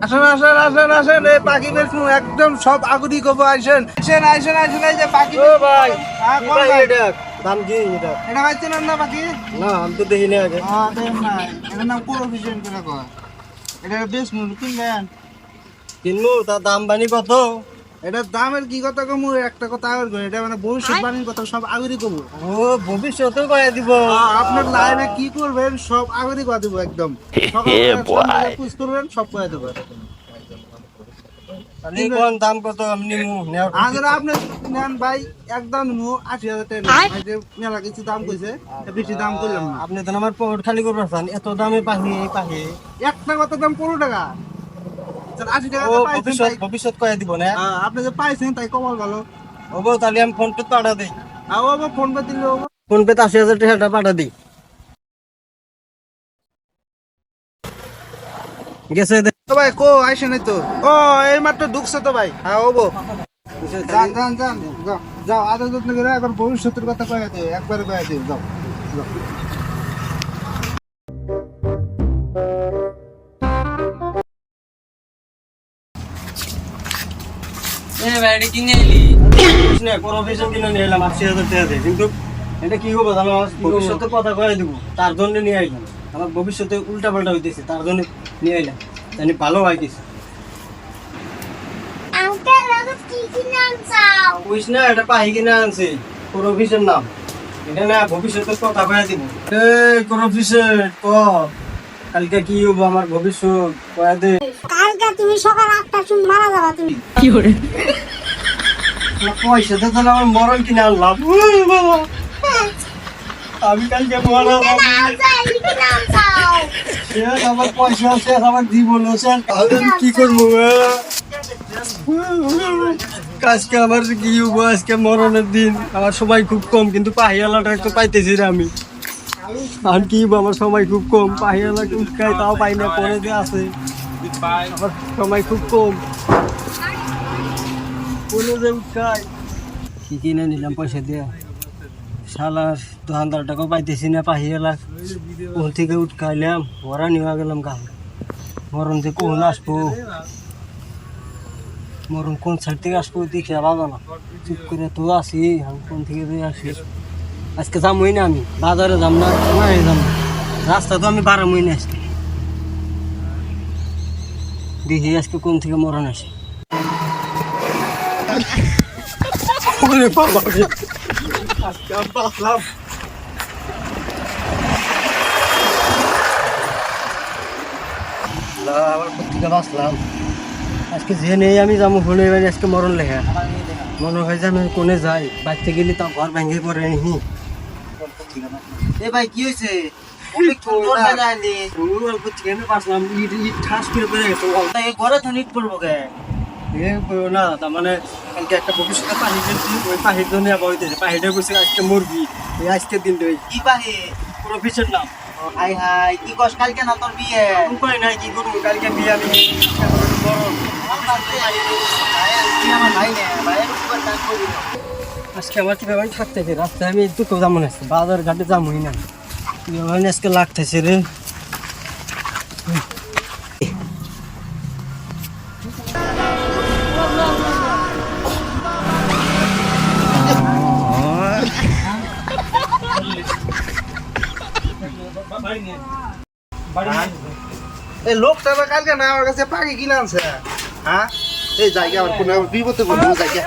আসেন আসেন আসেন আসেন। এই পাখি বেচমু একদম সব আগুরি কব আইসেন। আসেন আইসেন আসেন এই যে পাখি ও ভাই হ্যাঁ, কোন ভাই? এটা? দাম কি এটা? এটা না পাখি? না আমি তো দেখিনি আগে। হ্যাঁ দেন না। এটা নাম পুরো করে কয়। এটা বেচমু কিনবেন কিনবো তার দাম বানি কত? এটার দামের কি কথা কমু? একটা কথা আর কই এটা মানে ভবিষ্যৎবাণীর কথা সব আগুরি কমু। ও ভবিষ্যতে কয়ে দিব। আপনার লাইনে কি করবেন সব আগুরি কথা দিব একদম। সকালে পুষ করবেন সব কয়ে দেবো। দাম কত পর আগে আপনি নেন ভাই একদম আশি হাজার টাকা মেলা কিছু দাম কইছে তা বেশি দাম করলাম না। আপনি তো আমার পকেট খালি করবার এত দামে পাহি এই পাহি। একটা কত দাম পনেরো টাকা। ভবিষ্যৎ ভবিষ্যৎ কয়ে দিব না। হ্যাঁ, আপনি যে পাইছেন তাই কমাল ভালো ওগো তাহলে আমি ফোন পে পাঠা দিই। আর ও ফোন পে দিলে ফোন পে আশি হাজার টাকাটা পাঠা দিই। গেছে তো ভাই কো আইসে নাই তো। ও এই মাত্র ঢুকছে তো ভাই। হ্যাঁ যান যান যান যাও। যাও আদর যত্ন করে এখন ভবিষ্যতের কথা কয়ে দে একবারে কয়ে দে যাও যাও। না, কোনো কিছু কিনে নিয়ে এলাম আশি হাজার টাকা দিয়ে। কিন্তু এটা কি হব জানো? আমার ভবিষ্যতে কথা কয়ে দিব। তার জন্য নিয়ে আইলাম। আমার ভবিষ্যতে উল্টা পাল্টা হইতেছে তার জন্য নিয়ে আইলাম। জানি ভালো হয় কিছু। আঙ্কেল কি কিনে না এটা পাহি কিনে আনছে। কোন অফিসের নাম। এটা না ভবিষ্যতে কথা কয়ে দিব। এ কোন অফিসের ক। কালকে কি হব আমার ভবিষ্যৎ কয়ে দে। কালকে তুমি সকাল আটটার সময় মারা যাবা তুমি। পয়সা তো তাহলে আমার মরণ কিনে আনলাম। আমি কালকে আমার পয়সা শেষ আমার জীবন তাহলে আমি কি করব আজকে আমার কি হব আজকে মরণের দিন। আমার সময় খুব কম কিন্তু পাহিয়ালাটা একটু পাইতেছি না আমি। আর কি হব আমার সময় খুব কম। পাহিয়ালা উৎকাই তাও পাই না পরে যে আছে। আমার সময় খুব কম। কোনে নিলাম পয়সা দিয়ে? শালার দোকানদার টাকা পাইতেছি না পাহিয়ালা কোন থেকে উঠকাইলাম ওরা নিয়ে গেলাম গা। মরণ যে কোন আসব? মরণ কোন সাইড থেকে আসব দেখে বাবা চুপ করে তো আসি আমি কোন থেকে আসি? আজকে যামই না আমি, বাজারে যাম না না যাম? না রাস্তা তো আমি বারামই না আজকে দেখি আজকে কোন থেকে মরণ আসে। ওরে বাবা রে। আজকে আমি বাঁচলাম আল্লাহ, আবার কোথেকে বাঁচলাম আজকে যে নেই আমি যাব হলে এবার আজকে মরণ লেখা মনে হয় যে আমি কোনে যাই বাড়তে গেলে তাও ঘর ভেঙে পড়ে নি এ ভাই কি হয়েছে অল্প থেকে বাঁচলাম ইট ইট ঠাস করে পড়ে গেছে ঘরে তো নিট পড়ব কে এ বলো না তার মানে কালকে একটা ভবিষ্যতে পানি ফেলছি ওই পাহির জন্য আবার হইতেছে পাহিটা আজকে মরবি এই আজকের দিন ওই কি পাহি? পুরো নাম। হাই হাই কি কস কালকে না তোর বিয়ে? উপায় নাই কি করব কালকে বিয়ে আমি আমার ভাই নে ভাইয়ের উপর দান করি না। আজকে আমার কীভাবে আমি থাকতেছে? রাস্তায় আমি দুঃখ যাব না আজকে বাজার ঘাটে যাবোই না আজকে লাগতেছে রে। এই লোকটা কালকে না আমার কাছে পাখি কিনে আনছে। হ্যাঁ? এই জায়গা আমার কোনো বিপদে বলব জায়গা।